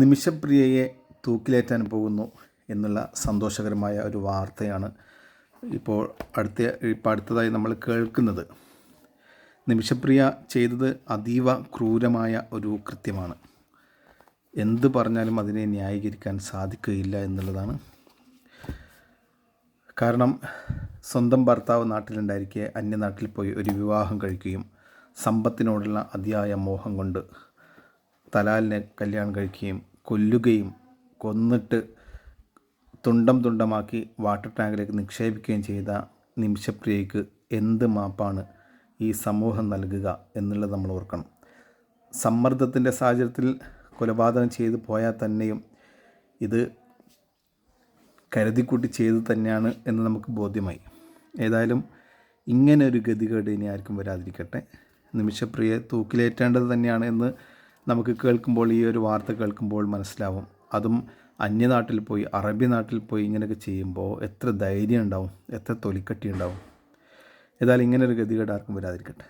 നിമിഷപ്രിയയെ തൂക്കിലേറ്റാൻ പോകുന്നു എന്നുള്ള സന്തോഷകരമായ ഒരു വാർത്തയാണ് ഇപ്പോൾ അടുത്ത ഇപ്പോൾ അടുത്തതായി നമ്മൾ കേൾക്കുന്നത്. നിമിഷപ്രിയ ചെയ്തത് അതീവ ക്രൂരമായ ഒരു കൃത്യമാണ്. എന്ത് പറഞ്ഞാലും അതിനെ ന്യായീകരിക്കാൻ സാധിക്കുകയില്ല എന്നുള്ളതാണ്. കാരണം സ്വന്തം ഭർത്താവ് നാട്ടിലുണ്ടായിരിക്കെ അന്യനാട്ടിൽ പോയി ഒരു വിവാഹം കഴിക്കുകയും സമ്പത്തിനോടുള്ള അതിയായ മോഹം കൊണ്ട് തലാലിനെ കല്യാണം കഴിക്കുകയും കൊല്ലുകയും കൊന്നിട്ട് തുണ്ടം തുണ്ടമാക്കി വാട്ടർ ടാങ്കിലേക്ക് നിക്ഷേപിക്കുകയും ചെയ്ത നിമിഷപ്രിയയ്ക്ക് എന്ത് മാപ്പാണ് ഈ സമൂഹം നൽകുക എന്നുള്ളത് നമ്മൾ ഓർക്കണം. സമ്മർദ്ദത്തിന്റെ സാഹചര്യത്തിൽ കൊലപാതകം ചെയ്തു പോയാൽ തന്നെയും ഇത് കരുതിക്കൂട്ടി ചെയ്തു തന്നെയാണ് എന്ന് നമുക്ക് ബോധ്യമായി. ഏതായാലും ഇങ്ങനെ ഒരു ഗതികേട് ഇനി ആർക്കും വരാതിരിക്കട്ടെ. നിമിഷപ്രിയെ തൂക്കിലേറ്റേണ്ടത് തന്നെയാണ് എന്ന് നമുക്ക് കേൾക്കുമ്പോൾ ഈ ഒരു വാർത്ത കേൾക്കുമ്പോൾ മനസ്സിലാവും. അതും അന്യനാട്ടിൽ പോയി അറബി നാട്ടിൽ പോയി ഇങ്ങനെയൊക്കെ ചെയ്യുമ്പോൾ എത്ര ധൈര്യം ഉണ്ടാവും എത്ര തൊലിക്കട്ടി ഉണ്ടാവും. ഏതായാലും ഇങ്ങനൊരു ഗതികേട് ആർക്കും വരാതിരിക്കട്ടെ.